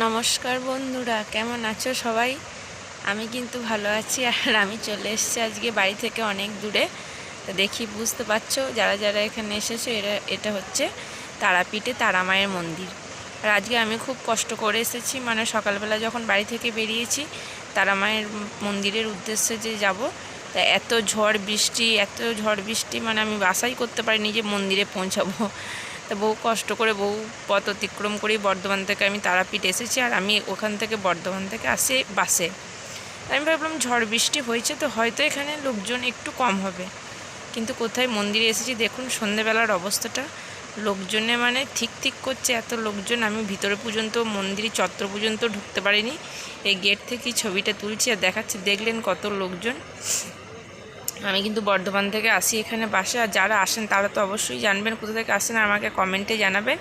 নমস্কার বন্ধুরা, কেমন আছো সবাই? আমি কিন্তু ভালো আছি আর আমি চলে এসেছি আজকে বাড়ি থেকে অনেক দূরে। দেখি, বুঝতে পারছ, যারা যারা এখানে এসেছ, এরা, এটা হচ্ছে তারাপীঠে তারামায়ের মন্দির। আর আজকে আমি খুব কষ্ট করে এসেছি মানে সকালবেলা যখন বাড়ি থেকে বেরিয়েছি তারামায়ের মন্দিরের উদ্দেশ্যে যে যাব, তা এত ঝড় বৃষ্টি, এত ঝড় বৃষ্টি মানে আমি বাসাই করতে পারিনি যে মন্দিরে পৌঁছাবো। তা বহু কষ্ট করে বহু পথ অতিক্রম করেই বর্ধমান থেকে আমি তারাপীঠ এসেছি আর আমি ওখান থেকে বর্ধমান থেকে আসি বাসে। আমি ভাবলাম ঝড় বৃষ্টি হয়েছে তো হয়তো এখানে লোকজন একটু কম হবে। কিন্তু কোথায় মন্দিরে এসেছি দেখুন সন্ধেবেলার অবস্থাটা। লোকজনে মানে ঠিক ঠিক করছে, এত লোকজন আমি ভিতরে পর্যন্ত মন্দির চত্বর পর্যন্ত ঢুকতে পারিনি। এই গেট থেকেই ছবিটা তুলছি আর দেখাচ্ছি, দেখলেন কত লোকজন। আমি কিন্তু বর্ধমান থেকে আসি এখানে বাসে, আর যারা আসেন তারা তো অবশ্যই জানবেন কোথা থেকে আসেন আর আমাকে কমেন্টে জানাবেন।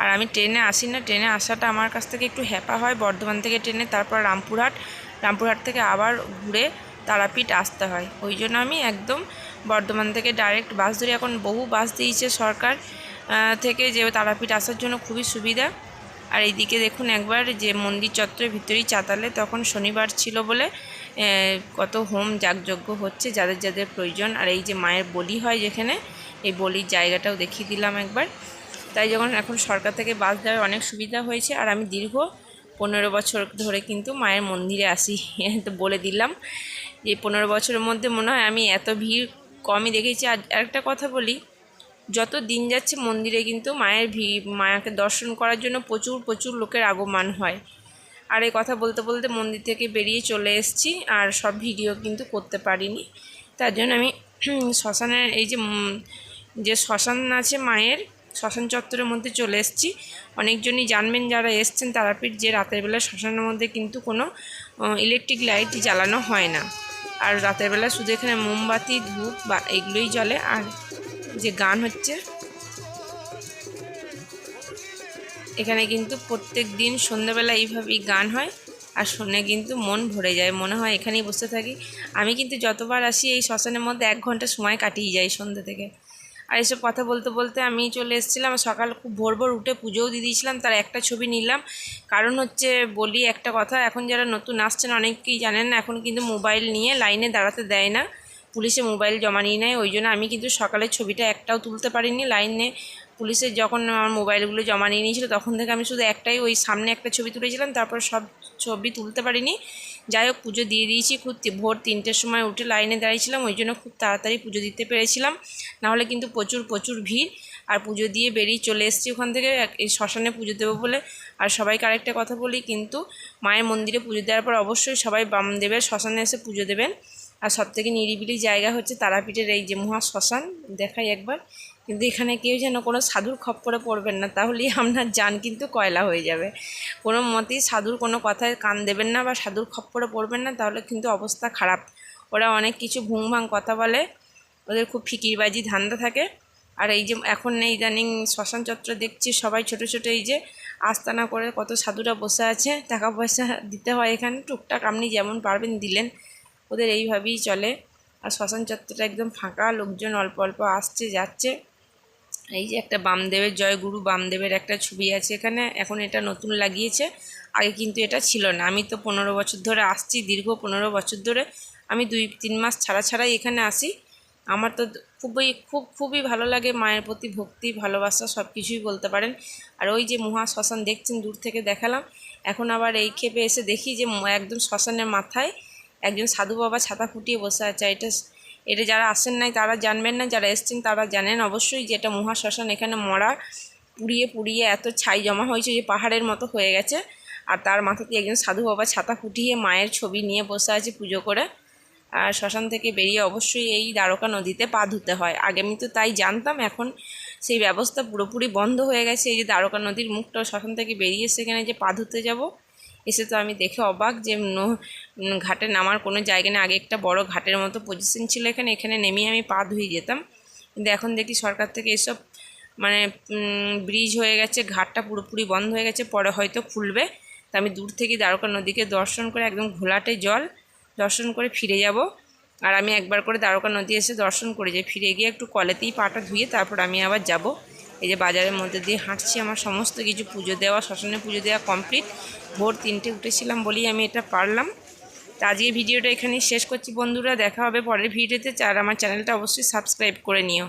আর আমি ট্রেনে আসি না, ট্রেনে আসাটা আমার কাছ থেকে একটু হ্যাপা হয়। বর্ধমান থেকে ট্রেনে, তারপর রামপুরহাট রামপুরহাট থেকে আবার ঘুরে তারাপীঠ আসতে হয়। ওই জন্য আমি একদম বর্ধমান থেকে ডাইরেক্ট বাস ধরে। এখন বহু বাস দিয়েছে সরকার থেকে যে তারাপীঠ আসার জন্য খুবই সুবিধা। আর এইদিকে দেখুন একবার যে মন্দির চত্বরের ভিতরেই চাতালে, তখন শনিবার ছিল বলে কত হোম যাগযজ্ঞ হচ্ছে, যাদের যাদের প্রয়োজন। আর এই যে মায়ের বলি হয় যেখানে, এই বলির জায়গাটাও দেখিয়ে দিলাম একবার। তাই যখন এখন সরকার থেকে বাস দেওয়ার অনেক সুবিধা হয়েছে, আর আমি দীর্ঘ পনেরো বছর ধরে কিন্তু মায়ের মন্দিরে আসি, তো বলে দিলাম। যে পনেরো বছরের মধ্যে মনে হয় আমি এত ভিড় কমই দেখেছি। আর একটা কথা বলি, যত দিন যাচ্ছে মন্দিরে কিন্তু মায়ের ভিড় মায়াকে দর্শন করার জন্য প্রচুর প্রচুর লোকের আগমন হয়। আর এই কথা বলতে বলতে মন্দির থেকে বেরিয়ে চলে এসেছি আর সব ভিডিও কিন্তু করতে পারিনি। তার জন্য আমি শ্মশানের এই যে যে শ্মশান আছে মায়ের, শ্মশান চত্বরের মধ্যে চলে এসেছি। অনেকজনই জানবেন যারা এসছেন তারাপীঠ যে রাতের বেলা শ্মশানের মধ্যে কিন্তু কোনো ইলেকট্রিক লাইট জ্বালানো হয় না। আর রাতের বেলা শুধু এখানে মোমবাতি, ধূপ বা এগুলোই জ্বলে। আর যে গান হচ্ছে এখানে কিন্তু প্রত্যেক দিন সন্ধ্যাবেলা এইভাবেই গান হয় আর শুনে কিন্তু মন ভরে যায়। মনে হয় এখানেই বসে থাকি। আমি কিন্তু যতবার আসি এই শ্মশানের মধ্যে এক ঘণ্টা সময় কাটিয়ে যাই সন্ধ্যে থেকে। আর এসব কথা বলতে বলতে আমি চলে এসেছিলাম। সকাল খুব ভোর ভোর উঠে পুজোও দিয়ে দিয়েছিলাম, তার একটা ছবি নিলাম। কারণ হচ্ছে বলি একটা কথা, এখন যারা নতুন আসছেন অনেকেই জানেন না, এখন কিন্তু মোবাইল নিয়ে লাইনে দাঁড়াতে দেয় না। পুলিশে মোবাইল জমা নিয়ে নেয়, ওই জন্য আমি কিন্তু সকালের ছবিটা একটাও তুলতে পারিনি লাইনে। পুলিশের যখন আমার মোবাইলগুলো জমা নিয়ে নিয়েছিল, তখন থেকে আমি শুধু একটাই ওই সামনে একটা ছবি তুলেছিলাম, তারপর সব ছবি তুলতে পারিনি। যাই হোক, পুজো দিয়ে দিয়েছি খুব ভোর তিনটের সময় উঠে লাইনে দাঁড়িয়েছিলাম, ওই জন্য খুব তাড়াতাড়ি পুজো দিতে পেরেছিলাম। নাহলে কিন্তু প্রচুর প্রচুর ভিড়। আর পুজো দিয়ে বেরিয়ে চলে এসেছি ওখান থেকে এই শ্মশানে পুজো দেবো বলে। আর সবাইকে আরেকটা কথা বলি, কিন্তু মায়ের মন্দিরে পুজো দেওয়ার পর অবশ্যই সবাই বামদেবের শ্মশানে এসে পুজো দেবেন। আর সবথেকে নিরিবিলি জায়গা হচ্ছে তারাপীঠের এই যে মহা শ্মশান দেখাই একবার। কিন্তু এখানে কেউ যেন কোনো সাধুর খপ্পরে পড়বেন না, তাহলেই আপনার যান কিন্তু কয়লা হয়ে যাবে। কোনো মতেই সাধুর কোনো কথায় কান দেবেন না বা সাধুর খপ্পরে পড়বেন না, তাহলে কিন্তু অবস্থা খারাপ। ওরা অনেক কিছু ভুং ভাং কথা বলে, ওদের খুব ফিকিরবাজি ধান্দা থাকে। আর এই যে এখন ইদানিং শ্মশান চত্র দেখছি, সবাই ছোট ছোট এই যে আস্তানা করে কত সাধুরা বসে আছে, টাকা পয়সা দিতে হয় এখানে, টুকটাক আপনি যেমন পারবেন দিলেন, ওদের এইভাবেই চলে। আর শ্মশান চত্বরটা একদম ফাঁকা, লোকজন অল্প অল্প আসছে, যাচ্ছে। এই যে একটা বামদেবের জয়গুরু বামদেবের একটা ছবি আছে এখানে। এখন এটা নতুন লাগিয়েছে। আগে কিন্তু এটা ছিল না। আমি তো পনেরো বছর ধরে আসছি, দীর্ঘ পনেরো বছর ধরে। আমি দুই, তিন মাস ছাড়া ছাড়াই এখানে আসি। আমার তো খুবই, খুব, খুবই ভালো লাগে মায়ের প্রতি ভক্তি, ভালোবাসা সব কিছুই বলতে পারেন। আর ওই যে মহা শ্মশান দেখছেন, দূর থেকে দেখালাম। এখন আবার এই ক্ষেপে এসে দেখি যে একদম শ্মশানের মাথায় একজন সাধু বাবা ছাতা ফুটিয়ে বসে আছে। এটা এটা যারা আসেন নাই তারা জানবেন না, যারা এসছেন তারা জানেন। অবশ্যই যে এটা মহাশ্মশান, এখানে মরা পুড়িয়ে পুড়িয়ে এত ছাই জমা হয়েছে যে পাহাড়ের মতো হয়ে গেছে। আর তার মাথাতে একজন সাধু বাবা ছাতা ফুটিয়ে মায়ের ছবি নিয়ে বসে আছে পুজো করে। আর শ্মশান থেকে বেরিয়ে অবশ্যই এই দ্বারকা নদীতে পা ধুতে হয়। আগে আমি তো তাই জানতাম, এখন সেই ব্যবস্থা পুরোপুরি বন্ধ হয়ে গেছে। এই যে দ্বারকা নদীর মুখটা শ্মশান থেকে বেরিয়ে সেখানে যে পা ধুতে যাব এসে তো আমি দেখে অবাক যে ঘাটে নামার কোনো জায়গা নেই। আগে একটা বড় ঘাটের মতো পজিশন ছিল এখানে এখানে নেমেই আমি পা ধুয়ে যেতাম। কিন্তু এখন দেখি সরকার থেকে এসব মানে ব্রিজ হয়ে গেছে, ঘাটটা পুরোপুরি বন্ধ হয়ে গেছে, পরে হয়তো খুলবে। তা আমি দূর থেকে দ্বারকা নদীকে দর্শন করে একদম ঘোলাটে জল দর্শন করে ফিরে যাব। আর আমি একবার করে দ্বারকা নদী এসে দর্শন করে যাই। ফিরে গিয়ে একটু কলেতেই পাটা ধুয়ে তারপর আমি আবার যাব। এই যে বাজারের মধ্যে দিয়ে হাঁটছি, আমার সমস্ত কিছু পুজো দেওয়া, শ্মশানে পুজো দেওয়া কমপ্লিট ভোর তিনটে উঠেছিলাম বলেই আমি এটা পারলাম। তো আজকে ভিডিওটা এখানেই শেষ করছি বন্ধুরা, দেখা হবে পরের ভিডিওতে। আর আমার চ্যানেলটা অবশ্যই সাবস্ক্রাইব করে নিও।